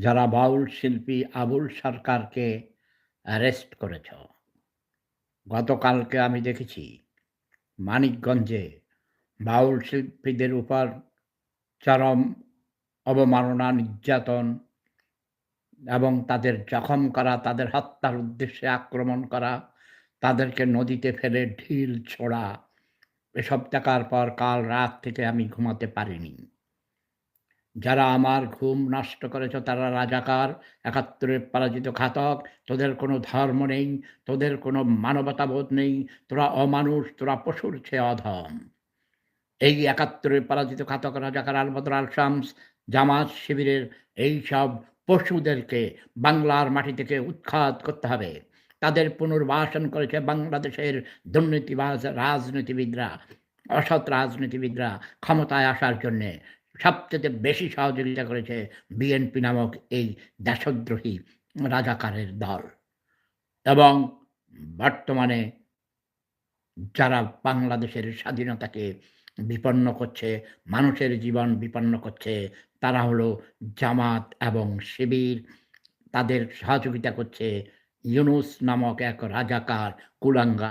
যারা বাউল শিল্পী আবুল সরকারকে অ্যারেস্ট করেছ। গতকালকে আমি দেখেছি মানিকগঞ্জে বাউল শিল্পীদের উপর চরম অবমাননা নির্যাতন এবং তাদের জখম করা, তাদের হত্যার উদ্দেশ্যে আক্রমণ করা, তাদেরকে নদীতে ফেলে ঢিল ছোড়া, এসব দেখার পর কাল রাত থেকে আমি ঘুমাতে পারিনি। যারা আমার ঘুম নষ্ট করেছ, তারা রাজাকার একাত্তরের পরাজিত ঘাতক, তোদের কোনো ধর্ম নেই, তোদের কোনো মানবতাবোধ নেই, তোরা অমানুষ, তোরা পশুর চেয়ে অধম। এই একাত্তরের পরাজিত ঘাতক রাজাকার আলবদর আল শামস জামাত শিবিরের এই সব পশুদেরকে বাংলার মাটি থেকে উৎখাত করতে হবে। তাদের পুনর্বাসন করেছে বাংলাদেশের দুর্নীতিবাজ রাজনীতিবিদরা, অসৎ রাজনীতিবিদরা ক্ষমতায় আসার জন্যে। সবচেয়ে বেশি সহযোগিতা করেছে বিএনপি নামক এই দেশদ্রোহী রাজাকারের দল। এবং বর্তমানে যারা বাংলাদেশের স্বাধীনতাকে বিপন্ন করছে, মানুষের জীবন বিপন্ন করছে, তারা হলো জামাত এবং শিবির। তাদের সহযোগিতা করছে ইউনুস নামক এক রাজাকার কুলাঙ্গা